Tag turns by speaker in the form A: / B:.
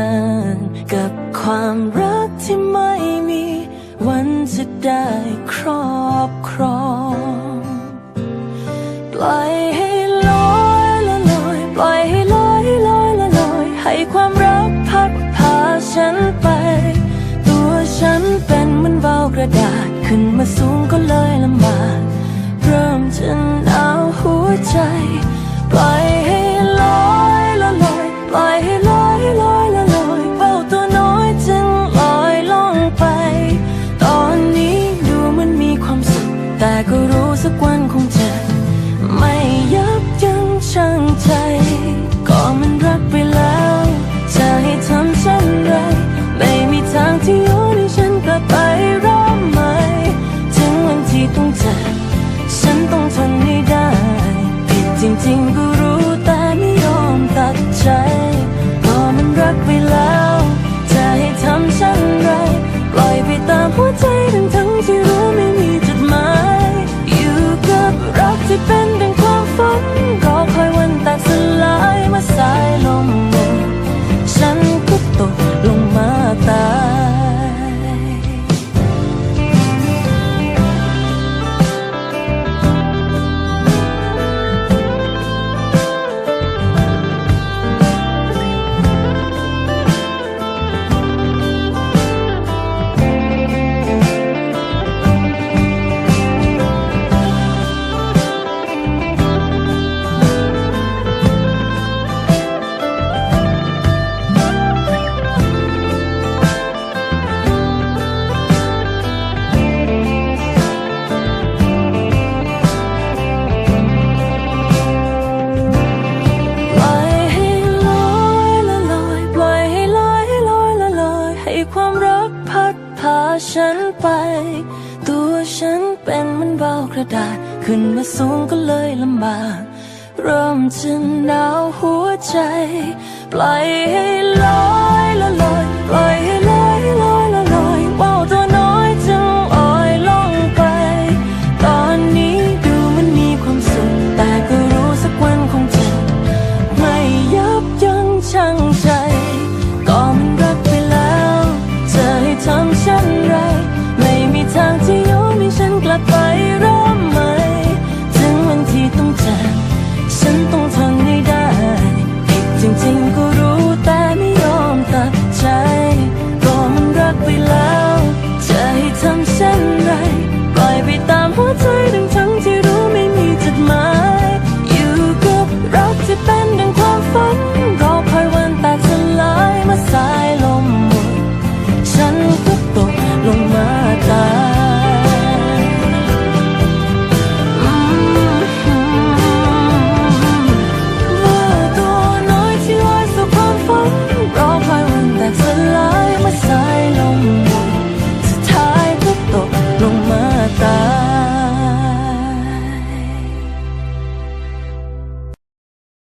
A: น ความรักที่ไม่มี วันจะได้ครอบครองปล่อยให้ลอยละลอยปล่อยให้ลอยลอยละลอยให้ความรักพัดพาฉันไป ตัวฉันเป็นเหมือนวาวกระดาษขึ้นมาสูง ฉันไป ตัวฉันเป็นมันเบากระดาษ ขึ้นมาสูงก็เลยลำบากเริ่มจะหนาวหัวใจ ปล่อยให้ลอยละลอย